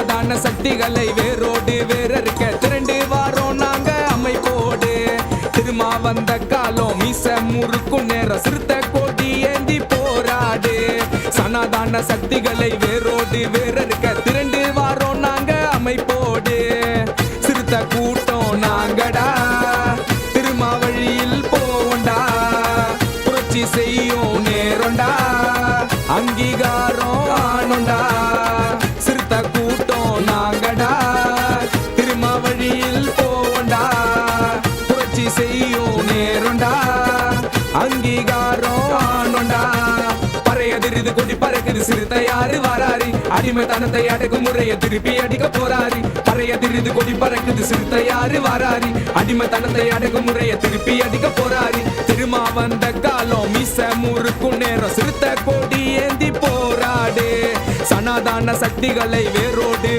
சனாதான சக்திகளை வேரோடு வேறறுக்க திரண்டு வாரோம் நாங்க அமைப்போடு. திருமா வந்த காலம் மீச முறுக்கும் நேரம் சிறுத்த கோட்டி ஏந்தி போராடு. சனாதான சக்திகளை வேரோடு வேறறுக்க திரண்டு வாரோம் நாங்க அமைப்போடு. சிறுத்த கூட்டம் நாங்கடா திருமாவழியில் போவோண்டா. புரட்சி செய்யும் நேரம்டா அங்கீகாரம் ஆனோண்டா. சிறுத்த இது கொடி பறக்குது சிறுத்தை யாரு வராரி அடிமைத்தனத்தை அடக்கும் முறைய திருப்பி அடிக்க போறாரி பறையதிரிது கொடி பறக்குது சிறுத்தை யாரு வராரி அடிமைத்தனத்தை அடக்கும் முறைய திருப்பி அடிக்க போறாரி திருமா வந்த காலம் மிச முறுக்கும் நேரம் சிறுத்தை கொடி ஏந்தி போராடு. சனாதான சக்திகளை வேரோடு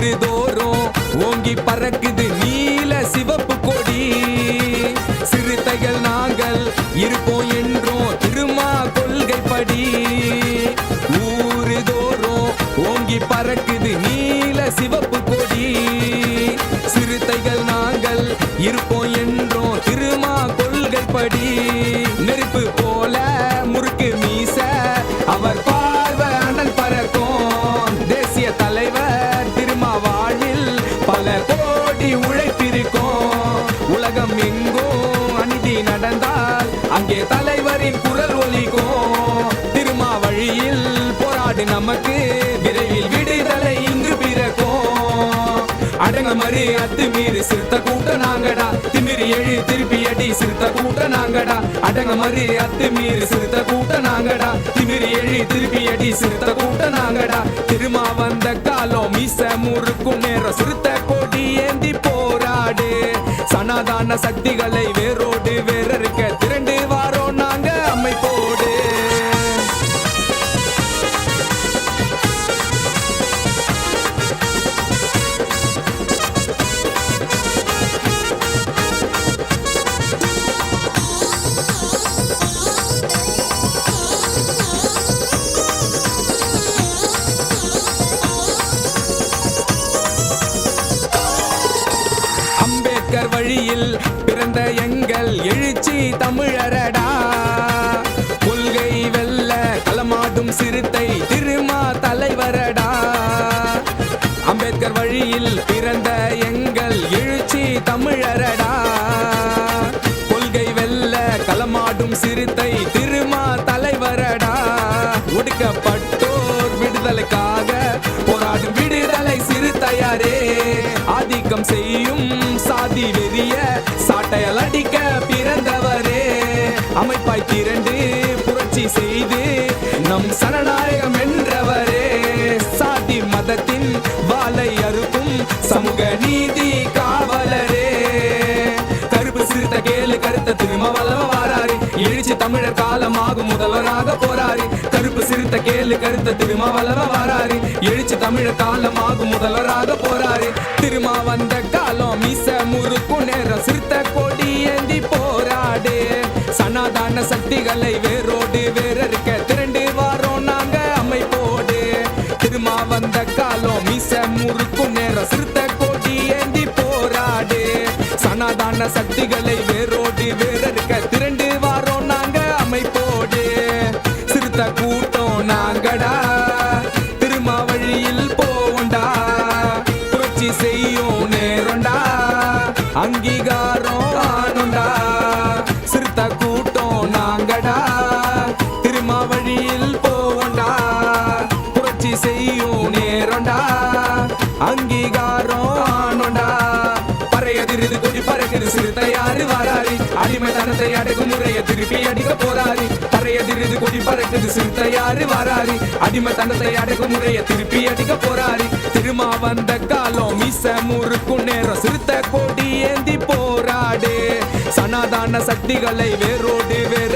ஊரு தோறும் ஓங்கி பறக்குது நீல சிவப்பு கொடி. சிறுத்தைகள் நாங்கள் இருப்போம் கட்டி உழைத்திருக்கோம். உலகம் எங்கும் அநீதி நடந்தால் அங்கே தலைவரின் குரல் ஒலிக்கும். திருமாவழியில் போராடு நமக்கு விரைவில் விடுதலை இங்கு பிறக்கும். அடங்க மறு அத்து மீறி சிறுத்த கூட்ட நாங்கடா. திமிரி எழு திருப்பி அடி சிறுத்த கூட்ட நாங்கடா. அடங்க மறு அத்து மீறி சிறுத்த கூட்ட நாங்கடா. திமிரி எழு திருப்பி அடி சிறுத்த கூட்ட நாங்கடா. திருமா வந்த காலம் மீச முறுக்கும் நேரம் சிறுத்த சனாதான சக்திகளை வேறு வழியில் பிறந்த எங்கள் எழுச்சி தமிழரடா. கொள்கை வெல்ல களமாடும் சிறுத்தை திருமா தலைவரடா. அம்பேத்கர் வழியில் பிறந்த எங்கள் எழுச்சி தமிழரடா. கொள்கை வெல்ல களமாடும் சிறுத்தை அமைப்பாய் திரண்டு புரட்சி செய்து நம் சனநாயகம் என்றவரே சாதி மதத்தின் வாளை அறுக்கும் சமூக நீதி காவலரே. கருப்பு சிறுத்த கேளு கருத்த திரும்ப வல்லவ வாராரு. எழுச்சி தமிழர் காலமாகும் முதல்வராக போராரு கருப்பு சிறுத்த கேளு கருத்த திரும்ப வல்லவ வாராரு. எழுச்சி தமிழர் காலமாகும் முதல்வராக போராரு திருமா வந்த காலம் மீச முறுக்கும் நேரம் சிறுத்த கொடி ஏந்தி போற சனாதான சக்திகளை வேரோடு வேறறுக்க திரண்டு வாரோம் நாங்க அமைப்போடு. திருமா வந்த காலம் மீச முறுக்கும் நேரம் சிறுத்த கோட்டி ஏந்தி போராடு. சனாதான சக்திகளை வீதியில் போவோண்டா? புரட்சி செய்யும் நேரண்டா? அங்கீகாரம் ஆனோண்டா பறையதிரிது கொடி பறக்குது சிறுத்தை யாரு வராரி அடிமைத்தனத்தை அடக்கும் முறைய திருப்பி அடிக்க போறாரு பறையதிரிது கொடி பறக்குது சிறுத்தை யாரு வராரு அடிமை தனத்தை அடக்கும் முறைய திருப்பி அடிக்க போறாரு திருமா வந்த காலம் மீச முறுக்கும் நேரம். சிறுத்தை கொடி ஏந்தி போராடு. சனாதான சக்திகளை வேரோடு வேறு